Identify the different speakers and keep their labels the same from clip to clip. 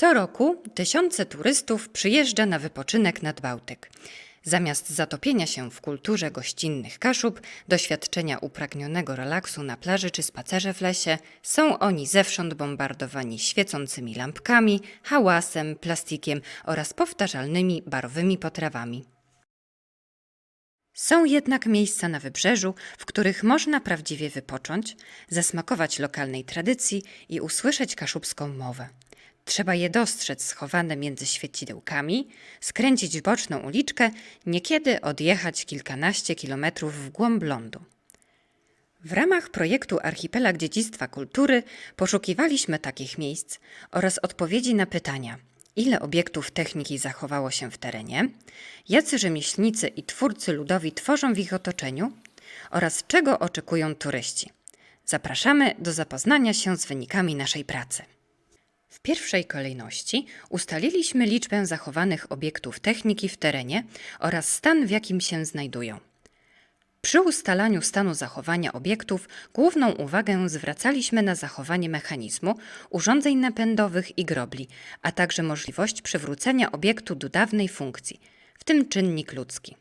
Speaker 1: Co roku tysiące turystów przyjeżdża na wypoczynek nad Bałtyk. Zamiast zatopienia się w kulturze gościnnych Kaszub, doświadczenia upragnionego relaksu na plaży czy spacerze w lesie, są oni zewsząd bombardowani świecącymi lampkami, hałasem, plastikiem oraz powtarzalnymi barowymi potrawami. Są jednak miejsca na wybrzeżu, w których można prawdziwie wypocząć, zasmakować lokalnej tradycji i usłyszeć kaszubską mowę. Trzeba je dostrzec schowane między świecidełkami, skręcić w boczną uliczkę, niekiedy odjechać kilkanaście kilometrów w głąb lądu. W ramach projektu Archipelag Dziedzictwa Kultury poszukiwaliśmy takich miejsc oraz odpowiedzi na pytania: ile obiektów techniki zachowało się w terenie, jacy rzemieślnicy i twórcy ludowi tworzą w ich otoczeniu oraz czego oczekują turyści. Zapraszamy do zapoznania się z wynikami naszej pracy. W pierwszej kolejności ustaliliśmy liczbę zachowanych obiektów techniki w terenie oraz stan, w jakim się znajdują. Przy ustalaniu stanu zachowania obiektów główną uwagę zwracaliśmy na zachowanie mechanizmu, urządzeń napędowych i grobli, a także możliwość przywrócenia obiektu do dawnej funkcji, w tym czynnik ludzki.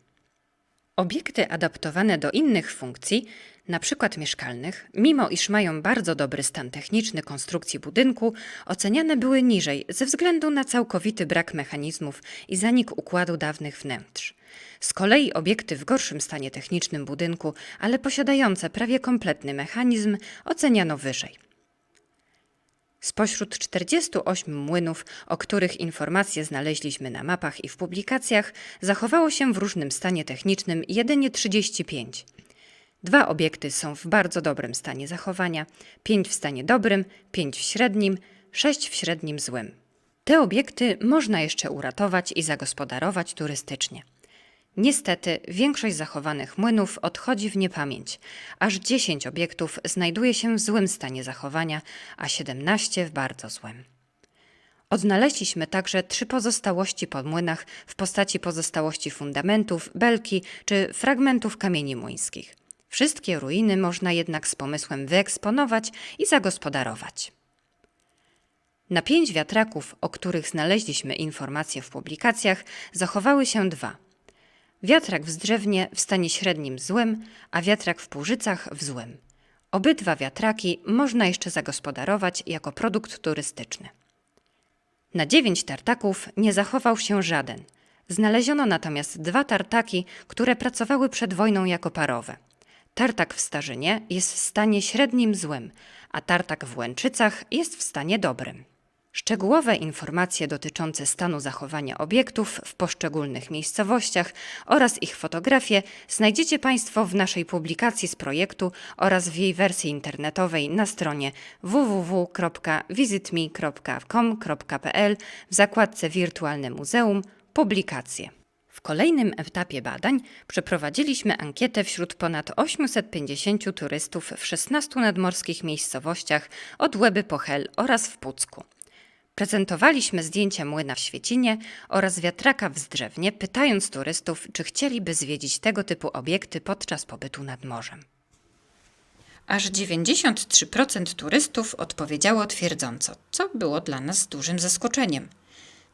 Speaker 1: Obiekty adaptowane do innych funkcji, np. mieszkalnych, mimo iż mają bardzo dobry stan techniczny konstrukcji budynku, oceniane były niżej ze względu na całkowity brak mechanizmów i zanik układu dawnych wnętrz. Z kolei obiekty w gorszym stanie technicznym budynku, ale posiadające prawie kompletny mechanizm, oceniano wyżej. Spośród 48 młynów, o których informacje znaleźliśmy na mapach i w publikacjach, zachowało się w różnym stanie technicznym jedynie 35. Dwa obiekty są w bardzo dobrym stanie zachowania, pięć w stanie dobrym, pięć w średnim, sześć w średnim złym. Te obiekty można jeszcze uratować i zagospodarować turystycznie. Niestety, większość zachowanych młynów odchodzi w niepamięć. Aż 10 obiektów znajduje się w złym stanie zachowania, a 17 w bardzo złym. Odnaleźliśmy także trzy pozostałości po młynach w postaci pozostałości fundamentów, belki czy fragmentów kamieni młyńskich. Wszystkie ruiny można jednak z pomysłem wyeksponować i zagospodarować. Na pięć wiatraków, o których znaleźliśmy informacje w publikacjach, zachowały się dwa – Wiatrak w Zdrzewnie w stanie średnim złym, a wiatrak w Płużycach w złym. Obydwa wiatraki można jeszcze zagospodarować jako produkt turystyczny. Na dziewięć tartaków nie zachował się żaden. Znaleziono natomiast dwa tartaki, które pracowały przed wojną jako parowe. Tartak w Starzynie jest w stanie średnim złym, a tartak w Łęczycach jest w stanie dobrym. Szczegółowe informacje dotyczące stanu zachowania obiektów w poszczególnych miejscowościach oraz ich fotografie znajdziecie Państwo w naszej publikacji z projektu oraz w jej wersji internetowej na stronie www.visitme.com.pl w zakładce Wirtualne Muzeum Publikacje. W kolejnym etapie badań przeprowadziliśmy ankietę wśród ponad 850 turystów w 16 nadmorskich miejscowościach od Łeby po Hel oraz w Pucku. Prezentowaliśmy zdjęcia młyna w Świecinie oraz wiatraka w Zdrzewnie, pytając turystów, czy chcieliby zwiedzić tego typu obiekty podczas pobytu nad morzem. Aż 93% turystów odpowiedziało twierdząco, co było dla nas dużym zaskoczeniem.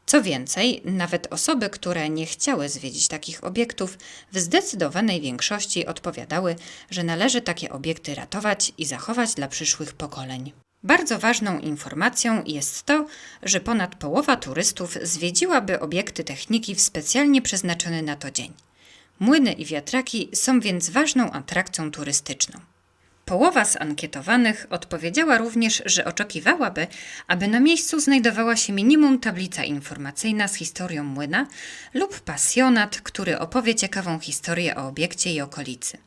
Speaker 1: Co więcej, nawet osoby, które nie chciały zwiedzić takich obiektów, w zdecydowanej większości odpowiadały, że należy takie obiekty ratować i zachować dla przyszłych pokoleń. Bardzo ważną informacją jest to, że ponad połowa turystów zwiedziłaby obiekty techniki w specjalnie przeznaczony na to dzień. Młyny i wiatraki są więc ważną atrakcją turystyczną. Połowa z ankietowanych odpowiedziała również, że oczekiwałaby, aby na miejscu znajdowała się minimum tablica informacyjna z historią młyna lub pasjonat, który opowie ciekawą historię o obiekcie i okolicy.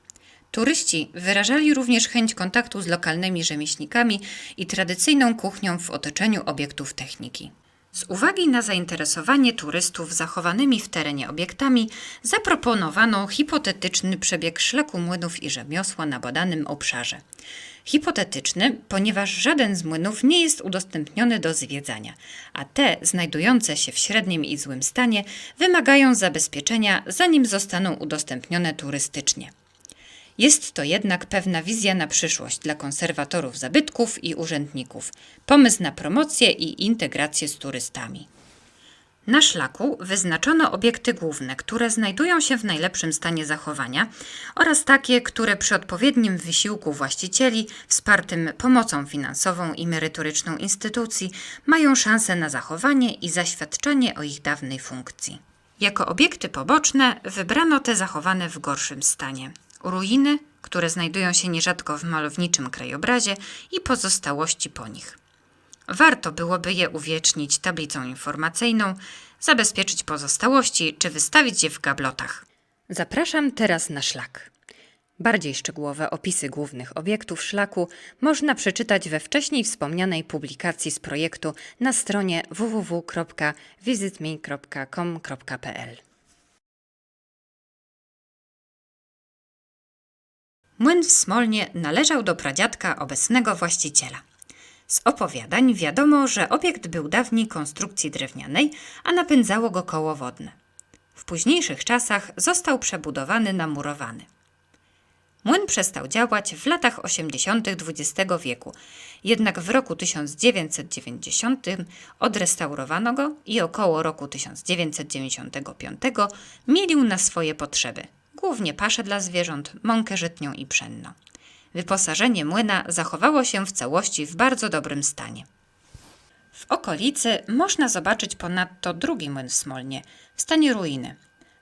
Speaker 1: Turyści wyrażali również chęć kontaktu z lokalnymi rzemieślnikami i tradycyjną kuchnią w otoczeniu obiektów techniki. Z uwagi na zainteresowanie turystów zachowanymi w terenie obiektami, zaproponowano hipotetyczny przebieg szlaku młynów i rzemiosła na badanym obszarze. Hipotetyczny, ponieważ żaden z młynów nie jest udostępniony do zwiedzania, a te znajdujące się w średnim i złym stanie wymagają zabezpieczenia, zanim zostaną udostępnione turystycznie. Jest to jednak pewna wizja na przyszłość dla konserwatorów zabytków i urzędników, pomysł na promocję i integrację z turystami. Na szlaku wyznaczono obiekty główne, które znajdują się w najlepszym stanie zachowania oraz takie, które przy odpowiednim wysiłku właścicieli, wspartym pomocą finansową i merytoryczną instytucji, mają szansę na zachowanie i zaświadczenie o ich dawnej funkcji. Jako obiekty poboczne wybrano te zachowane w gorszym stanie. Ruiny, które znajdują się nierzadko w malowniczym krajobrazie i pozostałości po nich. Warto byłoby je uwiecznić tablicą informacyjną, zabezpieczyć pozostałości czy wystawić je w gablotach. Zapraszam teraz na szlak. Bardziej szczegółowe opisy głównych obiektów szlaku można przeczytać we wcześniej wspomnianej publikacji z projektu na stronie www.visitme.com.pl. Młyn w Smolnie należał do pradziadka obecnego właściciela. Z opowiadań wiadomo, że obiekt był dawniej konstrukcji drewnianej, a napędzało go koło wodne. W późniejszych czasach został przebudowany na murowany. Młyn przestał działać w latach 80. XX wieku, jednak w roku 1990 odrestaurowano go i około roku 1995 mielił na swoje potrzeby, głównie pasze dla zwierząt, mąkę żytnią i pszenno. Wyposażenie młyna zachowało się w całości w bardzo dobrym stanie. W okolicy można zobaczyć ponadto drugi młyn w Smolnie, w stanie ruiny.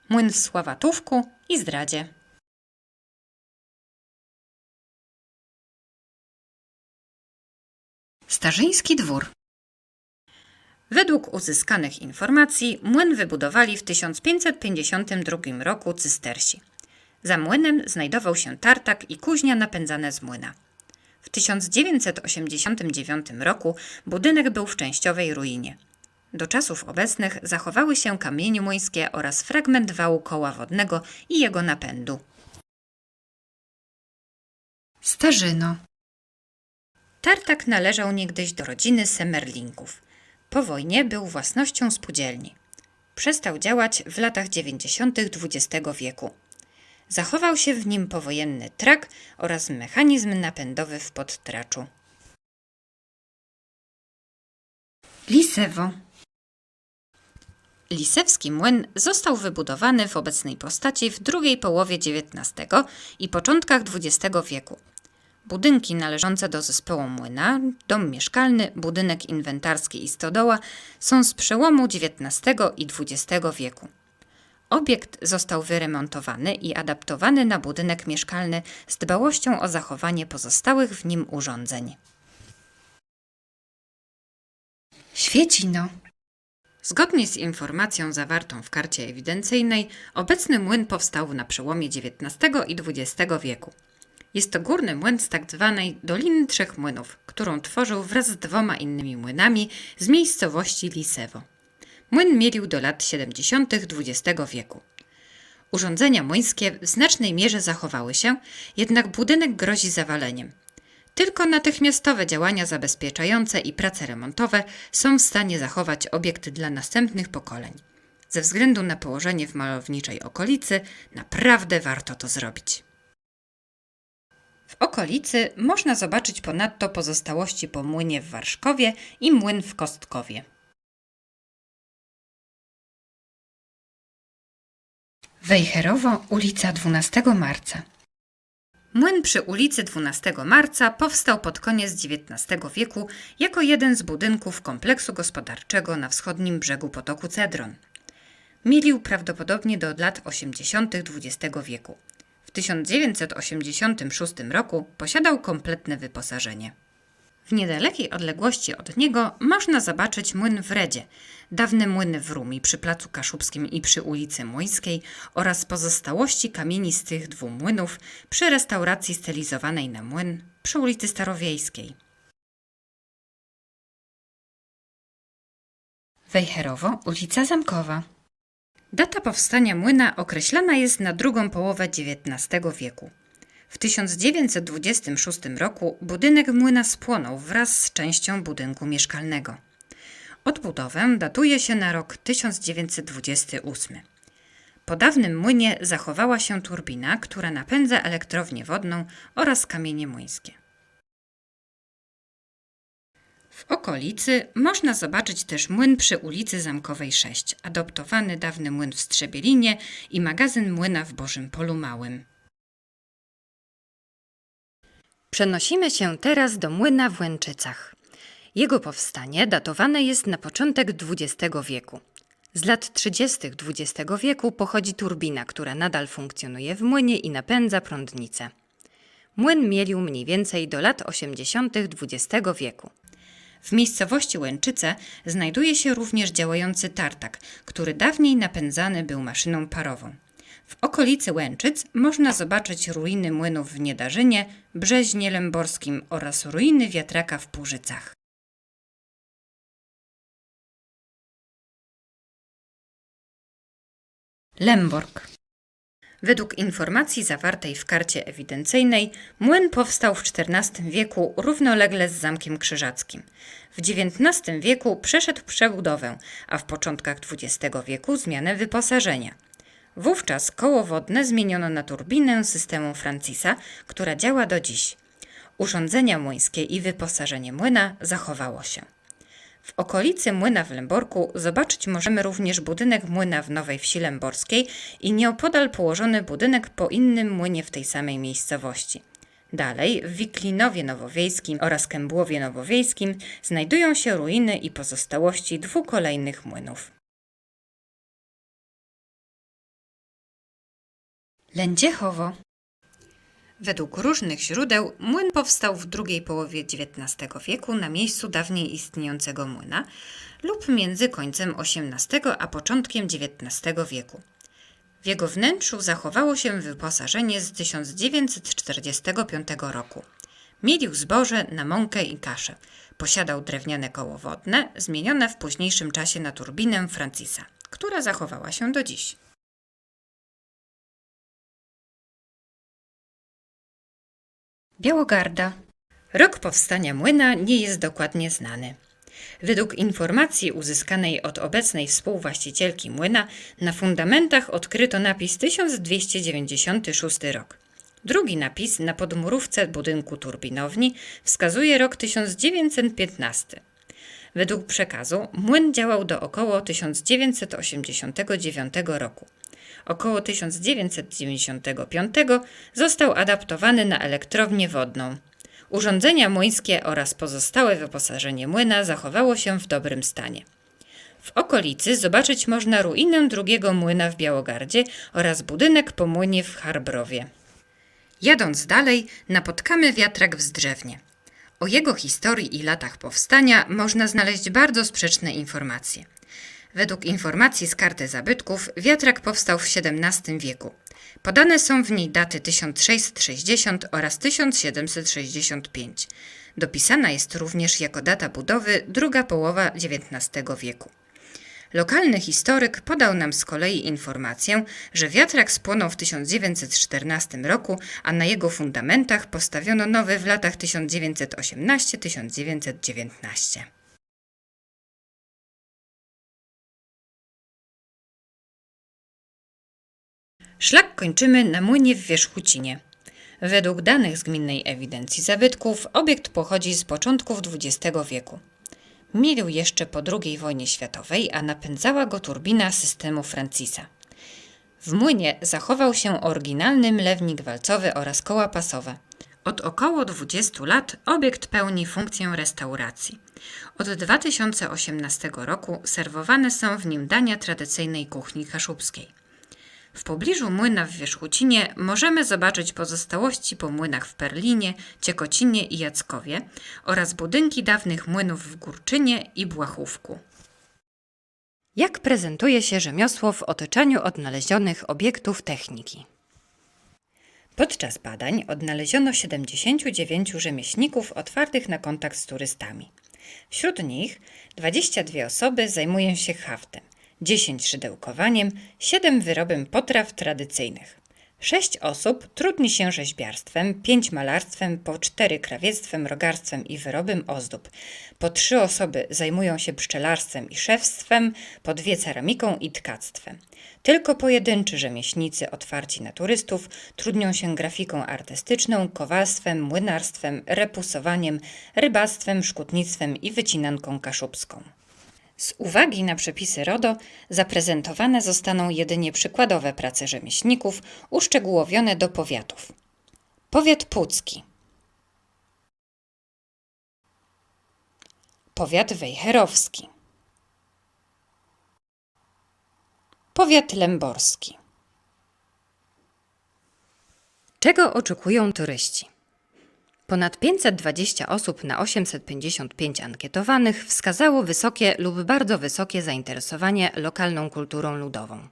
Speaker 1: Młyn w Sławatówku i Zdradzie. Starzyński dwór. Według uzyskanych informacji młyn wybudowali w 1552 roku cystersi. Za młynem znajdował się tartak i kuźnia napędzane z młyna. W 1989 roku budynek był w częściowej ruinie. Do czasów obecnych zachowały się kamienie młyńskie oraz fragment wału koła wodnego i jego napędu. Starzyno Tartak należał niegdyś do rodziny Semerlinków. Po wojnie był własnością spółdzielni. Przestał działać w latach 90. XX wieku. Zachował się w nim powojenny trak oraz mechanizm napędowy w podtraczu. Lisewo Lisewski młyn został wybudowany w obecnej postaci w drugiej połowie XIX i początkach XX wieku. Budynki należące do zespołu młyna, dom mieszkalny, budynek inwentarski i stodoła są z przełomu XIX i XX wieku. Obiekt został wyremontowany i adaptowany na budynek mieszkalny z dbałością o zachowanie pozostałych w nim urządzeń. Świecino. Zgodnie z informacją zawartą w karcie ewidencyjnej, obecny młyn powstał na przełomie XIX i XX wieku. Jest to górny młyn z tak zwanej Doliny Trzech Młynów, którą tworzył wraz z dwoma innymi młynami z miejscowości Lisewo. Młyn mielił do lat 70. XX wieku. Urządzenia młyńskie w znacznej mierze zachowały się, jednak budynek grozi zawaleniem. Tylko natychmiastowe działania zabezpieczające i prace remontowe są w stanie zachować obiekt dla następnych pokoleń. Ze względu na położenie w malowniczej okolicy, naprawdę warto to zrobić. W okolicy można zobaczyć ponadto pozostałości po młynie w Warszkowie i młyn w Kostkowie. Wejherowo, ulica 12 marca. Młyn przy ulicy 12 marca powstał pod koniec XIX wieku jako jeden z budynków kompleksu gospodarczego na wschodnim brzegu potoku Cedron. Milił prawdopodobnie do lat 80. XX wieku. W 1986 roku posiadał kompletne wyposażenie. W niedalekiej odległości od niego można zobaczyć młyn w Redzie, dawne młyny w Rumi przy Placu Kaszubskim i przy ulicy Młyńskiej oraz pozostałości kamieni z tych dwóch młynów przy restauracji stylizowanej na młyn przy ulicy Starowiejskiej. Wejherowo, ulica Zamkowa. Data powstania młyna określana jest na drugą połowę XIX wieku. W 1926 roku budynek młyna spłonął wraz z częścią budynku mieszkalnego. Odbudowę datuje się na rok 1928. Po dawnym młynie zachowała się turbina, która napędza elektrownię wodną oraz kamienie młyńskie. W okolicy można zobaczyć też młyn przy ulicy Zamkowej 6, adoptowany dawny młyn w Strzebielinie i magazyn młyna w Bożym Polu Małym. Przenosimy się teraz do młyna w Łęczycach. Jego powstanie datowane jest na początek XX wieku. Z lat 30. XX wieku pochodzi turbina, która nadal funkcjonuje w młynie i napędza prądnicę. Młyn mielił mniej więcej do lat 80. XX wieku. W miejscowości Łęczyce znajduje się również działający tartak, który dawniej napędzany był maszyną parową. W okolicy Łęczyc można zobaczyć ruiny młynów w Niedarzynie, Brzeźnie Lęborskim oraz ruiny wiatraka w Płużycach. Lęborg Według informacji zawartej w karcie ewidencyjnej, młyn powstał w XIV wieku równolegle z Zamkiem Krzyżackim. W XIX wieku przeszedł przebudowę, a w początkach XX wieku zmianę wyposażenia. Wówczas koło wodne zmieniono na turbinę systemu Francisa, która działa do dziś. Urządzenia młyńskie i wyposażenie młyna zachowało się. W okolicy młyna w Lęborku zobaczyć możemy również budynek młyna w Nowej Wsi Lęborskiej i nieopodal położony budynek po innym młynie w tej samej miejscowości. Dalej, w Wiklinowie Nowowiejskim oraz Kębłowie Nowowiejskim znajdują się ruiny i pozostałości dwóch kolejnych młynów. Lędziechowo Według różnych źródeł młyn powstał w drugiej połowie XIX wieku na miejscu dawniej istniejącego młyna lub między końcem XVIII a początkiem XIX wieku. W jego wnętrzu zachowało się wyposażenie z 1945 roku. Mielił zboże na mąkę i kaszę. Posiadał drewniane koło wodne, zmienione w późniejszym czasie na turbinę Francisa, która zachowała się do dziś. Białogarda. Rok powstania młyna nie jest dokładnie znany. Według informacji uzyskanej od obecnej współwłaścicielki młyna, na fundamentach odkryto napis 1296 rok. Drugi napis na podmurówce budynku turbinowni wskazuje rok 1915. Według przekazu młyn działał do około 1989 roku. Około 1995 został adaptowany na elektrownię wodną. Urządzenia młyńskie oraz pozostałe wyposażenie młyna zachowało się w dobrym stanie. W okolicy zobaczyć można ruinę drugiego młyna w Białogardzie oraz budynek po młynie w Harbrowie. Jadąc dalej, napotkamy wiatrak w Zdrzewnie. O jego historii i latach powstania można znaleźć bardzo sprzeczne informacje. Według informacji z karty zabytków wiatrak powstał w XVII wieku. Podane są w niej daty 1660 oraz 1765. Dopisana jest również jako data budowy druga połowa XIX wieku. Lokalny historyk podał nam z kolei informację, że wiatrak spłonął w 1914 roku, a na jego fundamentach postawiono nowy w latach 1918-1919. Szlak kończymy na młynie w Wierzchucinie. Według danych z gminnej ewidencji zabytków obiekt pochodzi z początków XX wieku. Milił jeszcze po II wojnie światowej, a napędzała go turbina systemu Francisa. W młynie zachował się oryginalny mlewnik walcowy oraz koła pasowe. Od około 20 lat obiekt pełni funkcję restauracji. Od 2018 roku serwowane są w nim dania tradycyjnej kuchni kaszubskiej. W pobliżu młyna w Wierzchucinie możemy zobaczyć pozostałości po młynach w Perlinie, Ciekocinie i Jackowie oraz budynki dawnych młynów w Górczynie i Błachówku. Jak prezentuje się rzemiosło w otoczeniu odnalezionych obiektów techniki? Podczas badań odnaleziono 79 rzemieślników otwartych na kontakt z turystami. Wśród nich 22 osoby zajmują się haftem, 10 szydełkowaniem, 7 wyrobem potraw tradycyjnych. Sześć osób trudni się rzeźbiarstwem, pięć malarstwem, po cztery krawiectwem, rogarstwem i wyrobem ozdób. Po trzy osoby zajmują się pszczelarstwem i szewstwem, po dwie ceramiką i tkactwem. Tylko pojedynczy rzemieślnicy otwarci na turystów trudnią się grafiką artystyczną, kowalstwem, młynarstwem, repusowaniem, rybactwem, szkutnictwem i wycinanką kaszubską. Z uwagi na przepisy RODO zaprezentowane zostaną jedynie przykładowe prace rzemieślników uszczegółowione do powiatów. Powiat Pucki. Powiat Wejherowski. Powiat Lęborski. Czego oczekują turyści? Ponad 520 osób na 855 ankietowanych wskazało wysokie lub bardzo wysokie zainteresowanie lokalną kulturą ludową.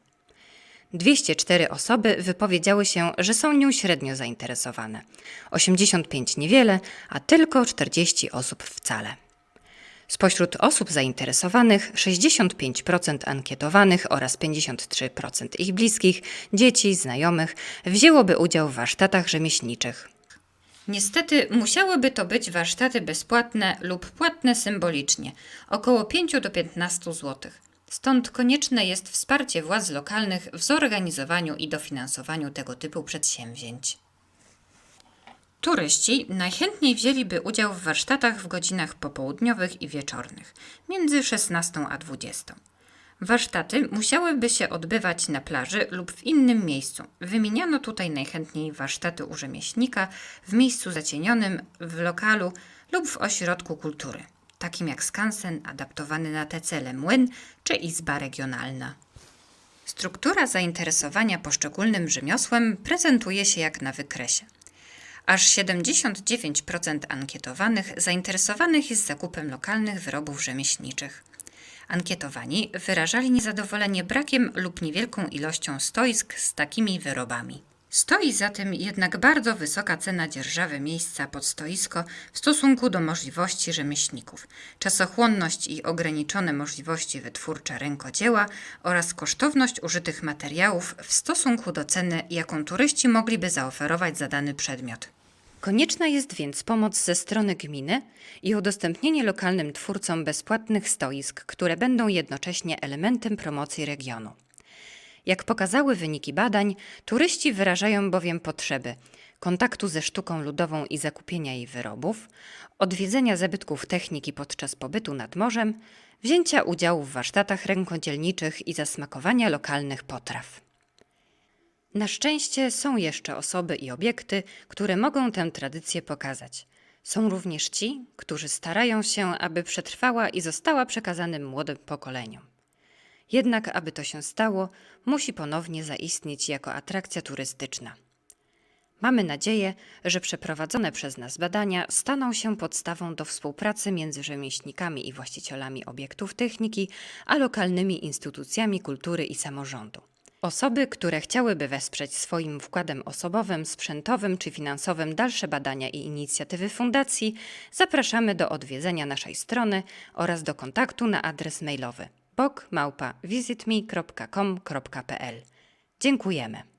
Speaker 1: 204 osoby wypowiedziały się, że są nią średnio zainteresowane, 85 niewiele, a tylko 40 osób wcale. Spośród osób zainteresowanych 65% ankietowanych oraz 53% ich bliskich, dzieci, znajomych wzięłoby udział w warsztatach rzemieślniczych. Niestety musiałyby to być warsztaty bezpłatne lub płatne symbolicznie, około 5 do 15 zł. Stąd konieczne jest wsparcie władz lokalnych w zorganizowaniu i dofinansowaniu tego typu przedsięwzięć. Turyści najchętniej wzięliby udział w warsztatach w godzinach popołudniowych i wieczornych, między 16 a 20. Warsztaty musiałyby się odbywać na plaży lub w innym miejscu. Wymieniano tutaj najchętniej warsztaty u rzemieślnika w miejscu zacienionym, w lokalu lub w ośrodku kultury, takim jak skansen adaptowany na te cele młyn czy izba regionalna. Struktura zainteresowania poszczególnym rzemiosłem prezentuje się jak na wykresie. Aż 79% ankietowanych zainteresowanych jest zakupem lokalnych wyrobów rzemieślniczych. Ankietowani wyrażali niezadowolenie brakiem lub niewielką ilością stoisk z takimi wyrobami. Stoi za tym jednak bardzo wysoka cena dzierżawy miejsca pod stoisko w stosunku do możliwości rzemieślników, czasochłonność i ograniczone możliwości wytwórcze rękodzieła oraz kosztowność użytych materiałów w stosunku do ceny, jaką turyści mogliby zaoferować za dany przedmiot. Konieczna jest więc pomoc ze strony gminy i udostępnienie lokalnym twórcom bezpłatnych stoisk, które będą jednocześnie elementem promocji regionu. Jak pokazały wyniki badań, turyści wyrażają bowiem potrzeby kontaktu ze sztuką ludową i zakupienia jej wyrobów, odwiedzenia zabytków techniki podczas pobytu nad morzem, wzięcia udziału w warsztatach rękodzielniczych i zasmakowania lokalnych potraw. Na szczęście są jeszcze osoby i obiekty, które mogą tę tradycję pokazać. Są również ci, którzy starają się, aby przetrwała i została przekazanym młodym pokoleniom. Jednak, aby to się stało, musi ponownie zaistnieć jako atrakcja turystyczna. Mamy nadzieję, że przeprowadzone przez nas badania staną się podstawą do współpracy między rzemieślnikami i właścicielami obiektów techniki, a lokalnymi instytucjami kultury i samorządu. Osoby, które chciałyby wesprzeć swoim wkładem osobowym, sprzętowym czy finansowym dalsze badania i inicjatywy fundacji, zapraszamy do odwiedzenia naszej strony oraz do kontaktu na adres mailowy bokmałpa.visitme.com.pl. Dziękujemy.